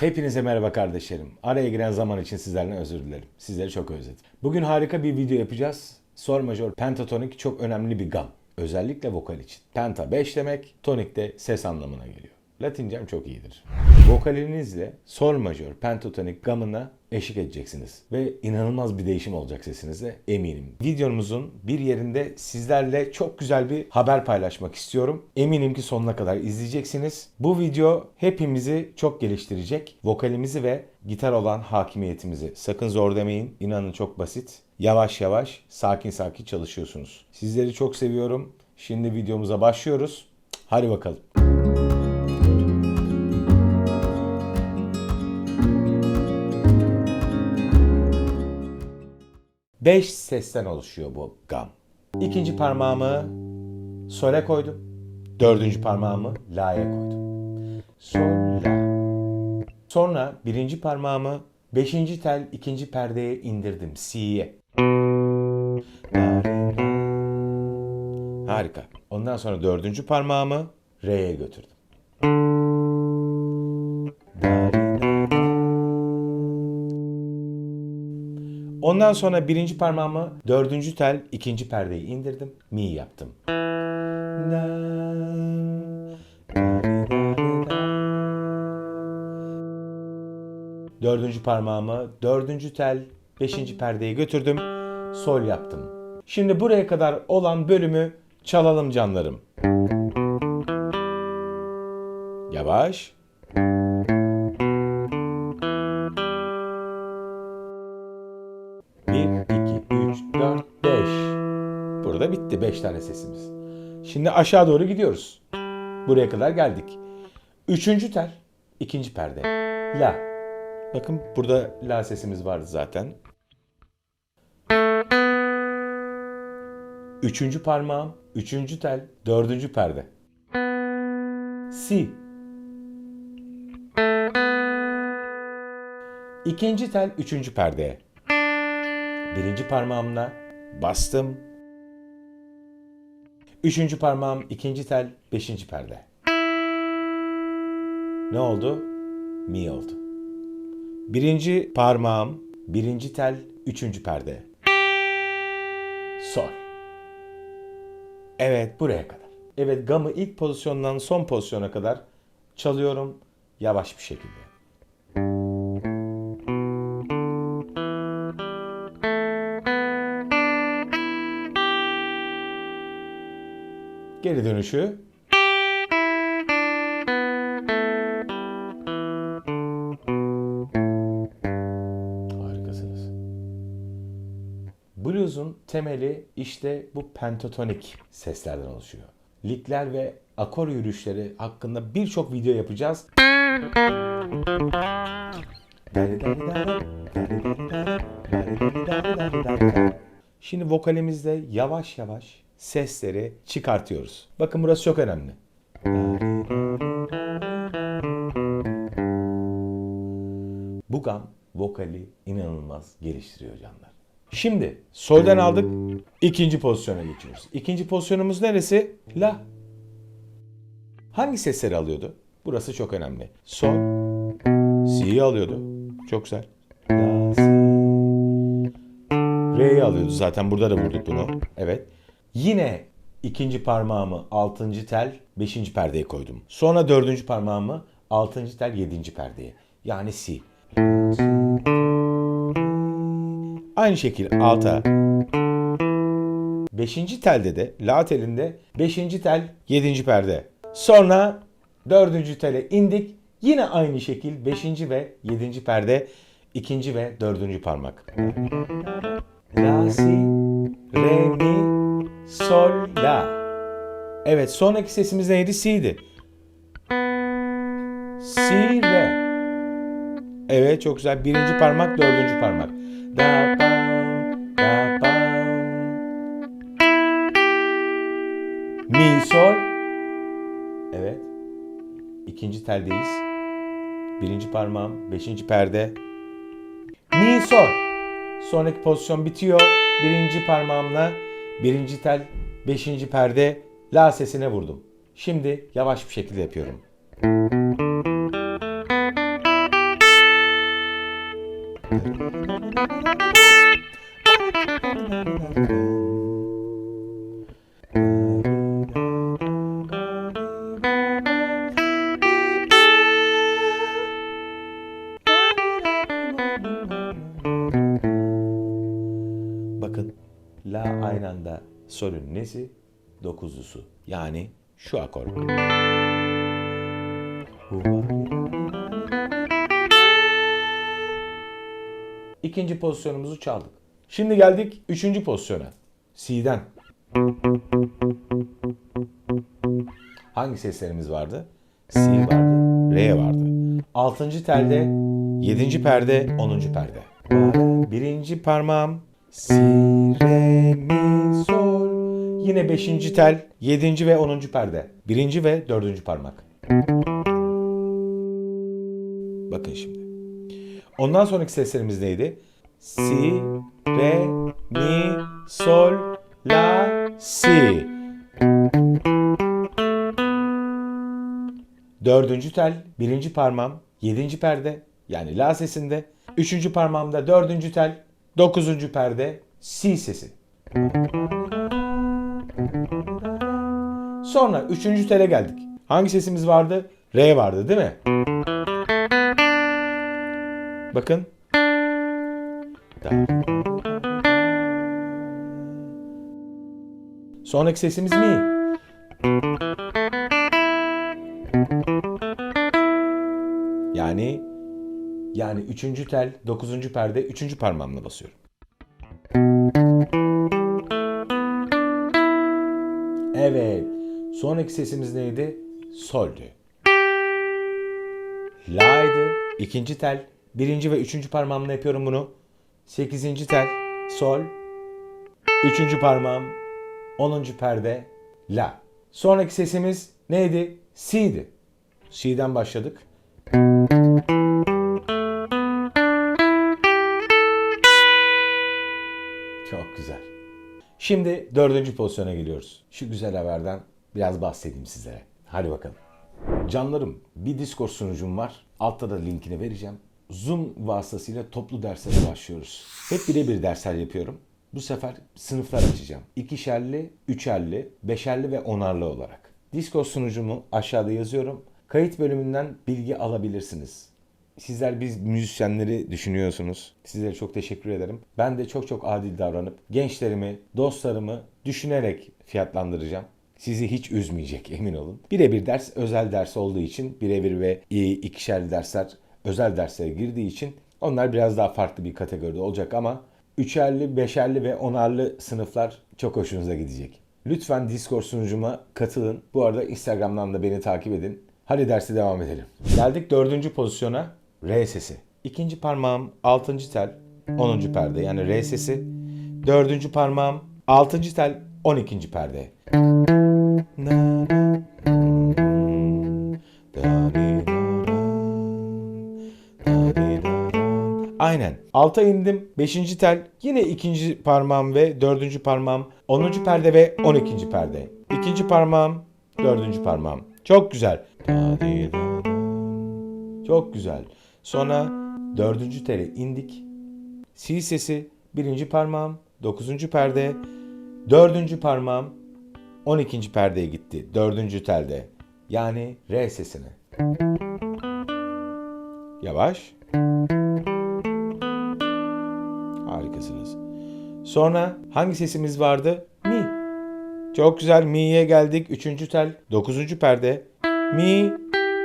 Hepinize merhaba kardeşlerim. Araya giren zaman için sizlerden özür dilerim. Sizleri çok özledim. Bugün harika bir video yapacağız. Sol majör pentatonik çok önemli bir gam. Özellikle vokal için. Penta 5 demek, tonik de ses anlamına geliyor. Latincem çok iyidir. Vokalinizle sol majör pentatonik gamına eşlik edeceksiniz. Ve inanılmaz bir değişim olacak sesinizde eminim. Videomuzun bir yerinde sizlerle çok güzel bir haber paylaşmak istiyorum. Eminim ki sonuna kadar izleyeceksiniz. Bu video hepimizi çok geliştirecek. Vokalimizi ve gitar olan hakimiyetimizi. Sakın zor demeyin. İnanın çok basit. Yavaş yavaş, sakin sakin çalışıyorsunuz. Sizleri çok seviyorum. Şimdi videomuza başlıyoruz. Hadi bakalım. 5 sesten oluşuyor bu gam. İkinci parmağımı sol'e koydum. Dördüncü parmağımı la'ya koydum. Sol, la. Sonra birinci parmağımı beşinci tel ikinci perdeye indirdim. Si'ye. Harika. Ondan sonra dördüncü parmağımı re'ye götürdüm. Ondan sonra birinci parmağımı dördüncü tel ikinci perdeyi indirdim. Mi yaptım. Dördüncü parmağımı dördüncü tel beşinci perdeye götürdüm. Sol yaptım. Şimdi buraya kadar olan bölümü çalalım canlarım. Yavaş. Bir, Bitti beş tane sesimiz. Şimdi aşağı doğru gidiyoruz. Buraya kadar geldik. Üçüncü tel, ikinci perde. La. Bakın burada la sesimiz vardı zaten. Üçüncü parmağım, üçüncü tel, dördüncü perde. Si. İkinci tel, üçüncü perdeye. Birinci parmağımla bastım. Üçüncü parmağım ikinci tel, beşinci perde. Ne oldu? Mi oldu. Birinci parmağım, birinci tel, üçüncü perde. Sol. Evet buraya kadar. Evet gamı ilk pozisyondan son pozisyona kadar çalıyorum yavaş bir şekilde. Geri dönüşü. Harikasınız. Blues'un temeli işte bu pentatonik seslerden oluşuyor. Likler ve akor yürüyüşleri hakkında birçok video yapacağız. Şimdi vokalimizde yavaş yavaş sesleri çıkartıyoruz. Bakın burası çok önemli. Bu gam vokali inanılmaz geliştiriyor canlar. Şimdi solden aldık. ikinci pozisyona geçiyoruz. İkinci pozisyonumuz neresi? La. Hangi sesleri alıyordu? Burası çok önemli. Sol. Si'yi alıyordu. Çok güzel. La, si. Re'yi alıyordu. Zaten burada da vurduk bunu. Evet. Yine ikinci parmağımı altıncı tel beşinci perdeye koydum. Sonra dördüncü parmağımı altıncı tel yedinci perdeye. Yani si. Aynı şekilde alta. Beşinci telde de la telinde beşinci tel yedinci perde. Sonra dördüncü tele indik. Yine aynı şekil beşinci ve yedinci perde ikinci ve dördüncü parmak. La si re mi sol la. Evet sonraki sesimiz neydi? Si'ydi. Si re. Evet çok güzel. Birinci parmak, dördüncü parmak. Da bam, da bam. Mi sol. Evet. İkinci teldeyiz. Birinci parmağım, beşinci perde. Mi sol. Sonraki pozisyon bitiyor. Birinci parmağımla birinci tel, beşinci perde la sesine vurdum. Şimdi yavaş bir şekilde yapıyorum. Solün nesi? Dokuzlusu. Yani şu akor. İkinci pozisyonumuzu çaldık. Şimdi geldik üçüncü pozisyona. Si'den. Hangi seslerimiz vardı? Si vardı, Re vardı. Altıncı telde, yedinci perde, onuncu perde. Birinci parmağım Si, Re, Mi, Sol. Yine beşinci tel, yedinci ve onuncu perde. Birinci ve dördüncü parmak. Bakın şimdi. Ondan sonraki seslerimiz neydi? Si, Re, Mi, Sol, La, Si. Dördüncü tel, birinci parmağım, yedinci perde yani La sesinde. Üçüncü parmağımda dördüncü tel, dokuzuncu perde, Si sesi. Sonra üçüncü tele geldik. Hangi sesimiz vardı? Re vardı değil mi? Bakın. Sonraki sesimiz mi? Yani yani üçüncü tel, dokuzuncu perde, üçüncü parmağımla basıyorum. Evet. Sonraki sesimiz neydi? Sol'dü. La'ydı. İkinci tel. Birinci ve üçüncü parmağımla yapıyorum bunu. Sekizinci tel. Sol. Üçüncü parmağım. Onuncu perde. La. Sonraki sesimiz neydi? Si'di. Si'den başladık. Çok güzel. Şimdi dördüncü pozisyona geliyoruz. Şu güzel haberden biraz bahsedeyim sizlere. Hadi bakalım. Canlarım bir Discord sunucum var. Altta da linkini vereceğim. Zoom vasıtasıyla toplu derslere başlıyoruz. Hep birebir dersler yapıyorum. Bu sefer sınıflar açacağım. İkişerli, üçerli, beşerli ve onarlı olarak. Discord sunucumu aşağıda yazıyorum. Kayıt bölümünden bilgi alabilirsiniz. Sizler biz müzisyenleri düşünüyorsunuz. Sizlere çok teşekkür ederim. Ben de çok çok adil davranıp gençlerimi, dostlarımı düşünerek fiyatlandıracağım. Sizi hiç üzmeyecek emin olun. Birebir ders özel ders olduğu için birebir ve ikişer dersler özel derslere girdiği için onlar biraz daha farklı bir kategoride olacak ama üçerli, beşerli ve onarlı sınıflar çok hoşunuza gidecek. Lütfen Discord sunucuma katılın. Bu arada Instagram'dan da beni takip edin. Hadi derse devam edelim. Geldik dördüncü pozisyona. Re sesi. İkinci parmağım altıncı tel, onuncu perde yani re sesi. Dördüncü parmağım altıncı tel, on ikinci perde. Aynen. Alta indim. Beşinci tel. Yine ikinci parmağım ve dördüncü parmağım. Onuncu perde ve on ikinci perde. İkinci parmağım. Dördüncü parmağım. Çok güzel. Çok güzel. Sonra dördüncü tele indik. Si sesi birinci parmağım, dokuzuncu perde, dördüncü parmağım, on ikinci perdeye gitti. Dördüncü telde. Yani re sesine. Yavaş. Sonra hangi sesimiz vardı? Mi. Çok güzel. Mi'ye geldik. Üçüncü tel. Dokuzuncu perde. Mi.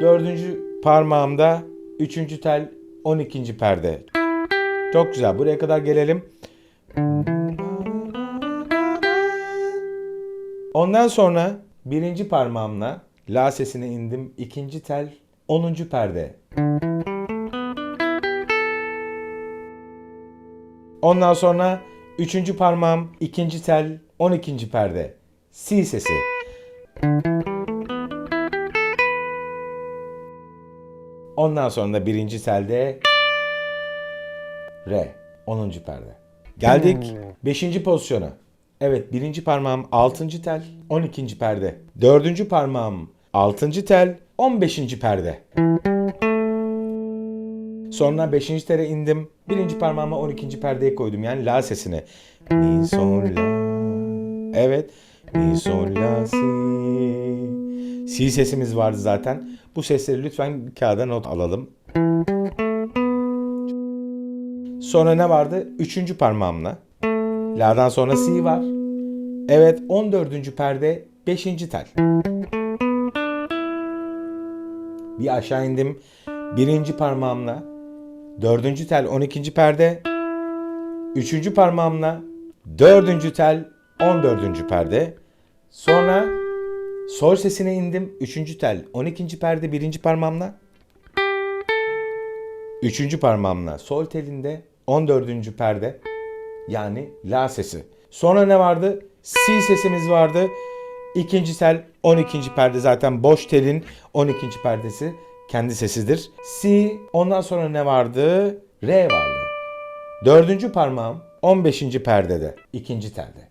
Dördüncü parmağımda. Üçüncü tel. On ikinci perde. Çok güzel. Buraya kadar gelelim. Ondan sonra birinci parmağımla la sesine indim. İkinci tel. Onuncu perde. Ondan sonra üçüncü parmağım, ikinci tel, on ikinci perde. Si sesi. Ondan sonra da birinci telde Re. Onuncu perde. Geldik beşinci pozisyona. Evet birinci parmağım altıncı tel, on ikinci perde. Dördüncü parmağım altıncı tel, on beşinci perde. Sonra beşinci tele indim. Birinci parmağıma 12. perdeye koydum yani la sesini. Mi sol la. Evet. Mi sol la si. Si sesimiz vardı zaten. Bu sesleri lütfen kağıda not alalım. Sonra ne vardı? Üçüncü parmağımla. La'dan sonra si var. Evet 14. perde 5. tel. Bir aşağı indim. Birinci parmağımla. Dördüncü tel 12. perde. Üçüncü parmağımla. Dördüncü tel 14. perde. Sonra sol sesine indim. Üçüncü tel 12. perde birinci parmağımla. Üçüncü parmağımla sol telinde 14. perde yani la sesi. Sonra ne vardı? Si sesimiz vardı. İkinci tel 12. perde zaten boş telin 12. perdesi kendi sesidir. Si ondan sonra ne vardı? Re vardı. Dördüncü parmağım 15. perdede ikinci telde.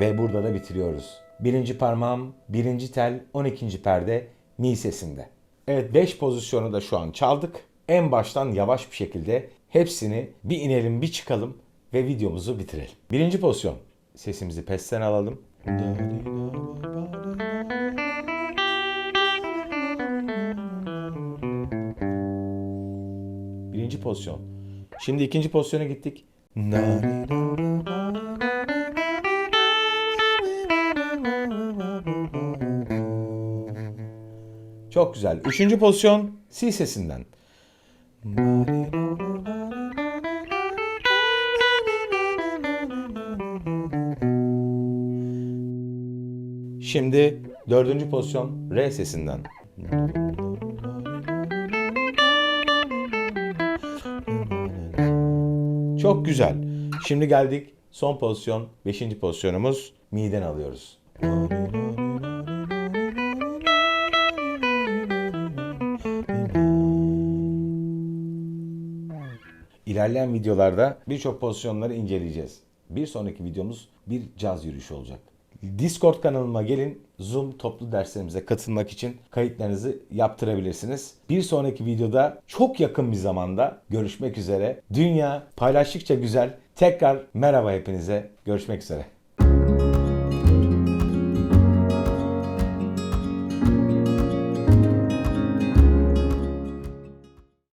Ve burada da bitiriyoruz. Birinci parmağım birinci tel 12. perde mi sesinde. Evet 5 pozisyonu da şu an çaldık. En baştan yavaş bir şekilde hepsini bir inelim bir çıkalım ve videomuzu bitirelim. Birinci pozisyon. Sesimizi pesten alalım. Birinci pozisyon. Şimdi ikinci pozisyona gittik. Çok güzel. Üçüncü pozisyon si sesinden. Şimdi dördüncü pozisyon re sesinden. Çok güzel. Şimdi geldik son pozisyon, beşinci pozisyonumuz mi'den alıyoruz. İlerleyen videolarda birçok pozisyonları inceleyeceğiz. Bir sonraki videomuz bir caz yürüyüşü olacak. Discord kanalıma gelin. Zoom toplu derslerimize katılmak için kayıtlarınızı yaptırabilirsiniz. Bir sonraki videoda çok yakın bir zamanda görüşmek üzere. Dünya paylaştıkça güzel. Tekrar merhaba hepinize. Görüşmek üzere.